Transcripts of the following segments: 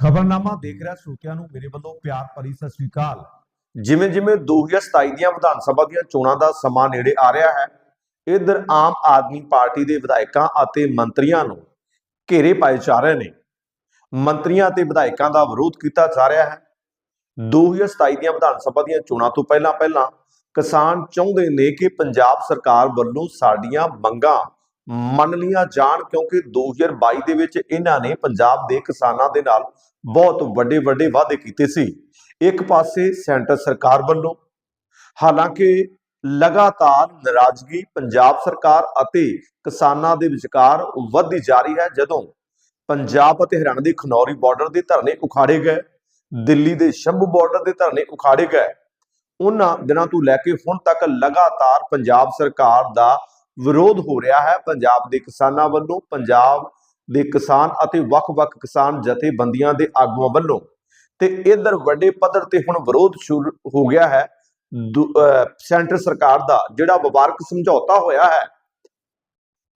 ਖਬਰਨਾਮਾ ਦੇਖ ਰਿਹਾ ਸਰੋਤਿਆਂ ਨੂੰ ਮੇਰੇ ਵੱਲੋਂ ਪਿਆਰ ਭਰੀ ਸਤਿ ਸ੍ਰੀ ਅਕਾਲ। ਜਿਵੇਂ ਜਿਵੇਂ 2027 ਦੀਆਂ ਵਿਧਾਨ ਸਭਾ ਦੀਆਂ ਚੋਣਾਂ ਦਾ ਸਮਾਂ ਨੇੜੇ ਆ ਰਿਹਾ ਹੈ, ਇਧਰ ਆਮ ਆਦਮੀ ਪਾਰਟੀ ਦੇ ਵਿਧਾਇਕਾਂ ਅਤੇ ਮੰਤਰੀਆਂ ਨੂੰ ਘੇਰੇ ਪਾਏ ਜਾ ਰਹੇ ਨੇ। ਮੰਤਰੀਆਂ ਅਤੇ ਵਿਧਾਇਕਾਂ ਦਾ ਵਿਰੋਧ ਕੀਤਾ ਜਾ ਰਿਹਾ ਹੈ। 2027 ਦੀਆਂ ਵਿਧਾਨ ਸਭਾ ਦੀਆਂ ਚੋਣਾਂ ਤੋਂ ਪਹਿਲਾਂ ਪਹਿਲਾਂ ਕਿਸਾਨ ਚਾਹੁੰਦੇ ਨੇ ਕਿ ਪੰਜਾਬ ਸਰਕਾਰ ਵੱਲੋਂ ਸਾਡੀਆਂ ਮੰਗਾਂ ਮੰਨ ਲੀਆਂ ਜਾਣ ਕਿਉਂਕਿ 2022 ਦੇ ਵਿੱਚ ਇਹਨਾਂ ਨੇ ਪੰਜਾਬ ਦੇ ਕਿਸਾਨਾਂ ਦੇ ਨਾਲ ਬਹੁਤ ਵੱਡੇ ਵੱਡੇ ਵਾਅਦੇ ਕੀਤੇ ਸੀ। ਇੱਕ ਪਾਸੇ ਸੈਂਟਰ ਸਰਕਾਰ ਵੱਲੋਂ, ਹਾਲਾਂਕਿ ਲਗਾਤਾਰ ਨਾਰਾਜ਼ਗੀ ਪੰਜਾਬ ਸਰਕਾਰ ਅਤੇ ਕਿਸਾਨਾਂ ਦੇ ਵਿਚਕਾਰ ਵੱਧਦੀ ਜਾ ਰਹੀ ਹੈ, ਜਦੋਂ ਪੰਜਾਬ ਅਤੇ ਹਰਿਆਣਾ ਦੇ ਖਨੌਰੀ ਬਾਰਡਰ ਦੇ ਧਰਨੇ ਉਖਾੜੇ ਗਏ, ਦਿੱਲੀ ਦੇ ਸ਼ੰਭੂ ਬਾਰਡਰ ਦੇ ਧਰਨੇ ਉਖਾੜੇ ਗਏ। ਉਹਨਾਂ ਦਿਨਾਂ ਤੋਂ ਲੈ ਕੇ ਹੁਣ ਤੱਕ ਲਗਾਤਾਰ ਪੰਜਾਬ ਸਰਕਾਰ ਦਾ ਵਿਰੋਧ ਹੋ ਰਿਹਾ ਹੈ ਪੰਜਾਬ ਦੇ ਕਿਸਾਨਾਂ ਵੱਲੋਂ, ਪੰਜਾਬ ਦੇ ਕਿਸਾਨ ਅਤੇ ਵੱਖ-ਵੱਖ ਕਿਸਾਨ ਜਥੇਬੰਦੀਆਂ ਦੇ ਆਗੂਆਂ ਵੱਲੋਂ। ਤੇ ਇਧਰ ਵੱਡੇ ਪੱਧਰ ਤੇ ਹੁਣ ਵਿਰੋਧ ਸ਼ੁਰੂ ਹੋ ਗਿਆ ਹੈ। ਸੈਂਟਰ ਸਰਕਾਰ ਦਾ ਜਿਹੜਾ ਵਪਾਰਕ ਸਮਝੌਤਾ ਹੋਇਆ ਹੈ।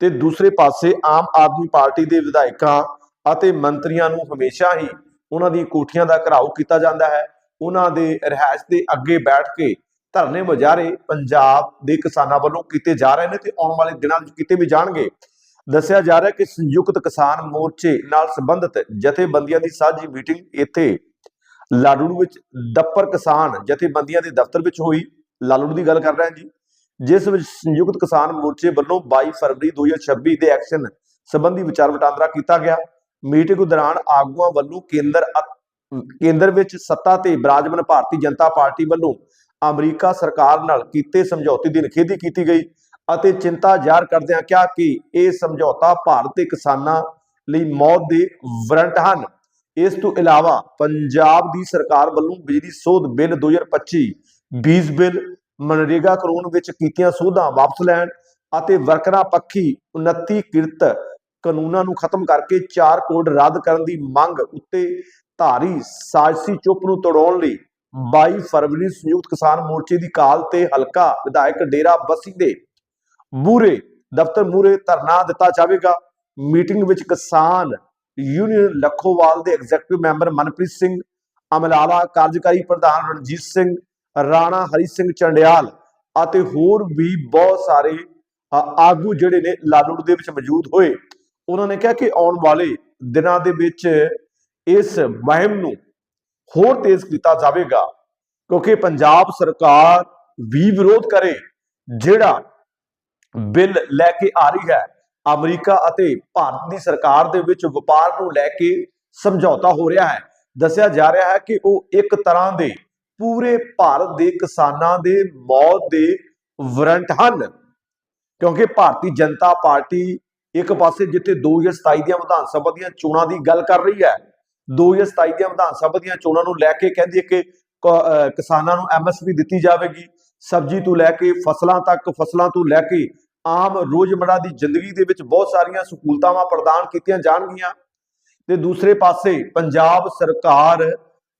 ਤੇ ਦੂਸਰੇ ਪਾਸੇ ਆਮ ਆਦਮੀ ਪਾਰਟੀ ਦੇ ਵਿਧਾਇਕਾਂ ਅਤੇ ਮੰਤਰੀਆਂ ਨੂੰ ਹਮੇਸ਼ਾ ਹੀ ਉਹਨਾਂ ਦੀ ਕੋਠੀਆਂ ਦਾ ਘਰਾਓ ਕੀਤਾ ਜਾਂਦਾ ਹੈ। ਉਹਨਾਂ ਦੇ ਰਿਹਾਇਸ਼ ਦੇ ਅੱਗੇ ਬੈਠ ਕੇ ਧਰਨੇ ਮੁਜ਼ਾਹਰੇ ਪੰਜਾਬ ਦੇ ਕਿਸਾਨਾਂ ਵੱਲੋਂ ਕੀਤੇ ਜਾ ਰਹੇ ਨੇ ਤੇ ਆਉਣ ਵਾਲੇ ਦਿਨਾਂ ਵਿੱਚ ਕੀਤੇ ਵੀ ਜਾਣਗੇ। ਦੱਸਿਆ ਜਾ ਰਿਹਾ ਕਿ ਸੰਯੁਕਤ ਕਿਸਾਨ ਮੋਰਚੇ ਨਾਲ ਸੰਬੰਧਿਤ ਜਥੇਬੰਦੀਆਂ ਦੀ ਸਾਂਝੀ ਮੀਟਿੰਗ ਇੱਥੇ ਲਾਲੜੂ ਵਿੱਚ ਦੱਪਰ ਕਿਸਾਨ ਜਥੇਬੰਦੀਆਂ ਦੇ ਦਫ਼ਤਰ ਵਿੱਚ ਹੋਈ। ਲਾਲੜੂ ਦੀ ਗੱਲ ਕਰ ਰਹੇ ਹਾਂ ਜੀ, ਜਿਸ ਵਿੱਚ ਸੰਯੁਕਤ ਕਿਸਾਨ ਮੋਰਚੇ ਵੱਲੋਂ 22 ਫਰਵਰੀ 2026 ਦੇ ਐਕਸ਼ਨ ਸੰਬੰਧੀ ਵਿਚਾਰ ਵਟਾਂਦਰਾ ਕੀਤਾ ਗਿਆ। ਮੀਟਿੰਗ ਦੌਰਾਨ ਆਗੂਆਂ ਵੱਲੋਂ ਕੇਂਦਰ ਕੇਂਦਰ ਵਿੱਚ ਸੱਤਾ ਤੇ ਬਿਰਾਜਮਾਨ ਭਾਰਤੀ ਜਨਤਾ ਪਾਰਟੀ ਵੱਲੋਂ ਅਮਰੀਕਾ ਸਰਕਾਰ ਨਾਲ ਕੀਤੇ ਸਮਝੌਤੇ ਦੀ ਨਿਖੇਧੀ ਕੀਤੀ ਗਈ ਅਤੇ ਚਿੰਤਾ ਜ਼ਾਹਰ ਕਰਦਿਆਂ ਕਿਹਾ ਕਿ ਇਹ ਸਮਝੌਤਾ ਭਾਰਤ ਦੇ ਕਿਸਾਨਾਂ ਲਈ ਮੌਤ ਦੇ ਵਾਰੰਟ ਹਨ। ਇਸ ਤੋਂ ਇਲਾਵਾ ਪੰਜਾਬ ਦੀ ਸਰਕਾਰ ਵੱਲੋਂ ਬਿਜਲੀ ਸੋਧ ਬਿੱਲ 2025 ਬੀਜ ਬਿੱਲ, ਮਨਰੇਗਾ ਕਾਨੂੰਨ ਵਿੱਚ ਕੀਤੀਆਂ ਸੋਧਾਂ ਵਾਪਸ ਲੈਣ ਅਤੇ ਵਰਕਰਾਂ ਪੱਖੀ 29 ਕਿਰਤ ਕਾਨੂੰਨਾਂ ਨੂੰ ਖਤਮ ਕਰਕੇ ਚਾਰ ਕੋਡ ਰੱਦ ਕਰਨ ਦੀ ਮੰਗ ਉੱਤੇ ਧਾਰੀ ਸਾਜ਼ਸੀ ਚੁੱਪ ਨੂੰ ਤੋੜਾਉਣ ਲਈ 22 ਫਰਵਰੀ ਸੰਯੁਕਤ ਕਿਸਾਨ ਮੋਰਚੇ ਦੀ ਕਾਲ ਤੇ ਹਲਕਾ ਵਿਧਾਇਕ ਡੇਰਾ ਬੱਸੀ ਦੇ ਮੂਰੇ ਦਫ਼ਤਰ ਮੂਰੇ ਧਰਨਾ ਦਿੱਤਾ ਜਾਵੇਗਾ। ਮੀਟਿੰਗ ਵਿੱਚ ਕਿਸਾਨ ਯੂਨੀਅਨ ਲੱਖੋਵਾਲ ਦੇ ਐਗਜ਼ੈਕਟਿਵ ਮੈਂਬਰ ਮਨਪ੍ਰੀਤ ਸਿੰਘ, ਅਮਲਾਲਾ ਕਾਰਜਕਾਰੀ ਪ੍ਰਧਾਨ ਰਣਜੀਤ ਸਿੰਘ, ਰਾਣਾ ਹਰੀ ਸਿੰਘ ਚੰਡਿਆਲ ਅਤੇ ਹੋਰ ਵੀ ਬਹੁਤ ਸਾਰੇ ਆਗੂ ਜਿਹੜੇ ਨੇ ਲਾਲੂੜ ਦੇ ਵਿੱਚ ਮੌਜੂਦ ਹੋਏ। ਉਹਨਾਂ ਨੇ ਕਿਹਾ ਕਿ ਆਉਣ ਵਾਲੇ ਦਿਨਾਂ ਦੇ ਵਿੱਚ ਇਸ ਮੁਹਿੰਮ ਨੂੰ ਹੋਰ ਤੇਜ਼ ਕੀਤਾ ਜਾਵੇਗਾ। ਕਿਉਂਕਿ ਪੰਜਾਬ ਸਰਕਾਰ ਵੀ ਵਿਰੋਧ ਕਰੇ, ਜਿਹੜਾ ਬਿੱਲ ਲੈ ਕੇ ਆ ਰਹੀ ਹੈ, ਅਮਰੀਕਾ ਅਤੇ ਭਾਰਤ ਦੀ ਸਰਕਾਰ ਦੇ ਵਿੱਚ ਵਪਾਰ ਨੂੰ ਲੈ ਕੇ ਸਮਝੌਤਾ ਹੋ ਰਿਹਾ ਹੈ। ਦੱਸਿਆ ਜਾ ਰਿਹਾ ਹੈ ਕਿ ਉਹ ਇੱਕ ਤਰ੍ਹਾਂ ਦੇ ਪੂਰੇ ਭਾਰਤ ਦੇ ਕਿਸਾਨਾਂ ਦੇ ਮੌਤ ਦੇ ਵਾਰੰਟ ਹਨ। ਕਿਉਂਕਿ ਭਾਰਤੀ ਜਨਤਾ ਪਾਰਟੀ ਇੱਕ ਪਾਸੇ ਜਿੱਥੇ 2027 ਦੀਆਂ ਵਿਧਾਨ ਸਭਾ ਦੀਆਂ ਚੋਣਾਂ ਦੀ ਗੱਲ ਕਰ ਰਹੀ ਹੈ 2027 ਦੀਆਂ ਵਿਧਾਨ ਸਭਾ ਦੀਆਂ ਚੋਣਾਂ ਨੂੰ ਲੈ ਕੇ ਕਹਿੰਦੀ ਹੈ ਕਿ ਕ- ਅਹ ਕਿਸਾਨਾਂ ਨੂੰ ਐਮਐਸਪੀ ਦਿੱਤੀ ਜਾਵੇਗੀ। ਸਬਜ਼ੀ ਤੋਂ ਲੈ ਕੇ ਫਸਲਾਂ ਤੱਕ ਫਸਲਾਂ ਤੋਂ ਲੈ ਕੇ ਆਮ ਰੋਜ਼ਮਰਾ ਦੀ ਜ਼ਿੰਦਗੀ ਦੇ ਵਿੱਚ ਬਹੁਤ ਸਾਰੀਆਂ ਸਹੂਲਤਾਵਾਂ ਪ੍ਰਦਾਨ ਕੀਤੀਆਂ ਜਾਣਗੀਆਂ। ਤੇ ਦੂਸਰੇ ਪਾਸੇ ਪੰਜਾਬ ਸਰਕਾਰ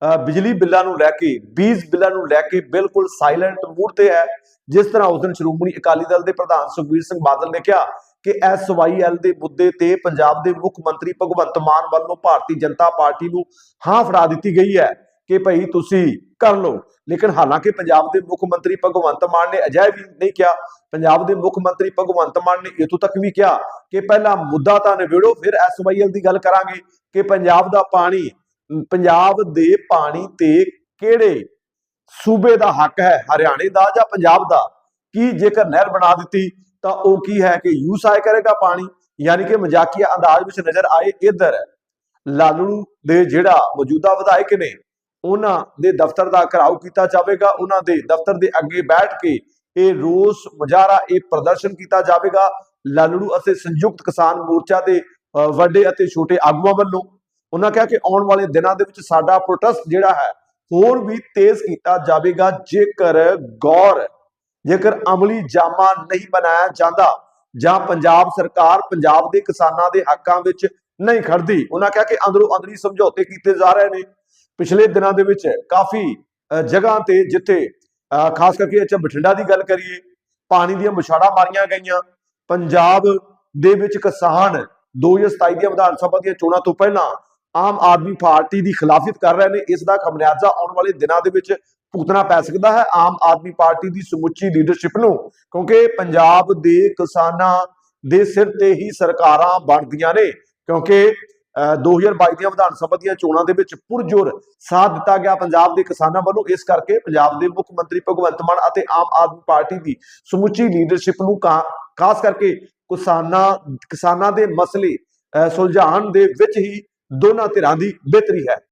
ਅ, ਬਿਜਲੀ ਬਿੱਲਾਂ ਨੂੰ ਲੈ ਕੇ ਬੀਜ ਬਿੱਲਾਂ ਨੂੰ ਲੈ ਕੇ ਬਿਲਕੁਲ ਸਾਇਲੈਂਟ ਮੂਡ ਤੇ ਹੈ। ਜਿਸ ਤਰ੍ਹਾਂ ਉਸ ਦਿਨ ਸ਼੍ਰੋਮਣੀ ਅਕਾਲੀ ਦਲ ਦੇ ਪ੍ਰਧਾਨ ਸੁਖਬੀਰ ਸਿੰਘ ਬਾਦਲ ਨੇ ਕਿਹਾ ਕਿ ਐਸਵਾਈਐਲ ਦੇ ਮੁੱਦੇ ਤੇ ਪੰਜਾਬ ਦੇ ਮੁੱਖ ਮੰਤਰੀ ਭਗਵੰਤ ਮਾਨ ਵੱਲੋਂ ਭਾਰਤੀ ਜਨਤਾ ਪਾਰਟੀ ਨੂੰ ਹਾਂ ਫੜਾ ਦਿੱਤੀ ਗਈ ਹੈ ਕਿ ਭਈ ਤੁਸੀਂ ਕਰ ਲਓ। ਲੇਕਿਨ ਹਾਲਾਂਕਿ ਪੰਜਾਬ ਦੇ ਮੁੱਖ ਮੰਤਰੀ ਭਗਵੰਤ ਮਾਨ ਨੇ ਅਜਿਹਾ ਵੀ ਨਹੀਂ ਕਿਹਾ। ਪੰਜਾਬ ਦੇ ਮੁੱਖ ਮੰਤਰੀ ਭਗਵੰਤ ਮਾਨ ਨੇ ਇਥੋਂ ਤੱਕ ਵੀ ਕਿਹਾ ਕਿ ਪਹਿਲਾਂ ਮੁੱਦਾ ਤਾਂ ਨਿਬੇੜੋ, ਫਿਰ ਐਸਵਾਈਐਲ ਦੀ ਗੱਲ ਕਰਾਂਗੇ ਕਿ ਪੰਜਾਬ ਦਾ ਪਾਣੀ ਪੰਜਾਬ ਦੇ ਪਾਣੀ ਤੇ ਕਿਹੜੇ ਸੂਬੇ ਦਾ ਹੱਕ ਹੈ? ਹਰਿਆਣੇ ਦਾ ਜਾਂ ਪੰਜਾਬ ਦਾ? ਕੀ ਜੇਕਰ ਨਹਿਰ ਬਣਾ ਦਿੱਤੀ ਤਾਂ ਉਹ ਕੀ ਹੈ ਕਿ ਯੂਸ ਆਏ ਕਰੇਗਾ ਪਾਣੀ, ਯਾਨੀ ਕਿ ਮਜ਼ਾਕੀਆ ਅੰਦਾਜ਼ ਵਿੱਚ ਨਜ਼ਰ ਆਏ ਇਧਰ। ਲਾਲੂ ਦੇ ਜਿਹੜਾ ਮੌਜੂਦਾ ਵਿਧਾਇਕ ਨੇ, ਉਹਨਾਂ ਦੇ ਦਫ਼ਤਰ ਦਾ ਘਰਾਓ ਕੀਤਾ ਜਾਵੇਗਾ, ਉਹਨਾਂ ਦੇ ਦਫ਼ਤਰ ਦੇ ਅੱਗੇ ਬੈਠ ਕੇ ਇਹ ਰੋਸ ਮੁਜ਼ਾਹਰਾ, ਇਹ ਪ੍ਰਦਰਸ਼ਨ ਕੀਤਾ ਜਾਵੇਗਾ। ਲਾਲੜੂ ਅਤੇ ਸੰਯੁਕਤ ਕਿਸਾਨ ਮੋਰਚਾ ਦੇ ਵੱਡੇ ਅਤੇ ਛੋਟੇ ਆਗੂਆਂ ਵੱਲੋਂ ਉਹਨਾਂ ਕਿਹਾ ਕਿ ਆਉਣ ਵਾਲੇ ਦਿਨਾਂ ਦੇ ਵਿੱਚ ਸਾਡਾ ਪ੍ਰੋਟੈਸਟ ਜਿਹੜਾ ਹੈ ਹੋਰ ਵੀ ਤੇਜ਼ ਕੀਤਾ ਜਾਵੇਗਾ, ਜੇਕਰ ਗੌਰ ਜੇਕਰ ਅਮਲੀ ਜਾਮਾ ਨਹੀਂ ਬਣਾਇਆ ਜਾਂਦਾ ਜਾਂ ਪੰਜਾਬ ਸਰਕਾਰ ਪੰਜਾਬ ਦੇ ਕਿਸਾਨਾਂ ਦੇ ਹੱਕਾਂ ਵਿੱਚ ਨਹੀਂ ਖੜਦੀ ਉਹਨਾਂ ਕਿਹਾ ਕਿ ਅੰਦਰੋਂ ਅੰਦਰੀ ਸਮਝੌਤੇ ਕੀਤੇ ਜਾ ਰਹੇ ਨੇ। ਪਿਛਲੇ ਦਿਨਾਂ ਦੇ ਵਿੱਚ ਕਾਫੀ ਜਗ੍ਹਾ ਤੇ ਜਿੱਥੇ ਅ, ਖਾਸ ਕਰਕੇ ਅੱਛਾ ਬਠਿੰਡਾ ਦੀ ਗੱਲ ਕਰੀਏ ਪਾਣੀ ਦੀਆਂ ਮੁਛਾੜਾਂ ਮਾਰੀਆਂ ਗਈਆਂ। ਪੰਜਾਬ ਦੇ ਵਿੱਚ ਕਿਸਾਨ 2027 ਦੀਆਂ ਵਿਧਾਨ ਸਭਾ ਦੀਆਂ ਚੋਣਾਂ ਤੋਂ ਪਹਿਲਾਂ ਆਮ ਆਦਮੀ ਪਾਰਟੀ ਦੀ ਖਿਲਾਫਤ ਕਰ ਰਹੇ ਨੇ। ਇਸ ਦਾ ਖਮਿਆਜ਼ਾ ਆਉਣ ਵਾਲੇ ਦਿਨਾਂ ਦੇ ਵਿੱਚ ਭੁਗਤਣਾ ਪੈ ਸਕਦਾ ਹੈ ਆਮ ਆਦਮੀ ਪਾਰਟੀ ਦੀ ਸਮੁੱਚੀ ਲੀਡਰਸ਼ਿਪ ਨੂੰ, ਕਿਉਂਕਿ ਪੰਜਾਬ ਦੇ ਕਿਸਾਨਾਂ ਦੇ ਸਿਰ ਤੇ ਹੀ ਸਰਕਾਰਾਂ ਬਣਦੀਆਂ ਨੇ, ਕਿਉਂਕਿ, ਅਹ 2022 ਦੀਆਂ ਵਿਧਾਨ ਸਭਾ ਦੀਆਂ ਚੋਣਾਂ ਦੇ ਵਿੱਚ ਪੁਰਜੋਰ ਸਾਥ ਦਿੱਤਾ ਗਿਆ ਪੰਜਾਬ ਦੇ ਕਿਸਾਨਾਂ ਵੱਲੋਂ, ਇਸ ਕਰਕੇ ਪੰਜਾਬ ਦੇ ਮੁੱਖ ਮੰਤਰੀ ਭਗਵੰਤ ਮਾਨ ਅਤੇ ਆਮ ਆਦਮੀ ਪਾਰਟੀ ਦੀ ਸਮੁੱਚੀ ਲੀਡਰਸ਼ਿਪ ਨੂੰ ਕਾ- ਖਾਸ ਕਰਕੇ ਕਿਸਾਨਾਂ ਕਿਸਾਨਾਂ ਦੇ ਮਸਲੇ, ਅਹ, ਸੁਲਝਾਉਣ ਦੇ ਵਿੱਚ ਹੀ ਦੋਨਾਂ ਧਿਰਾਂ ਦੀ ਬਿਹਤਰੀ ਹੈ।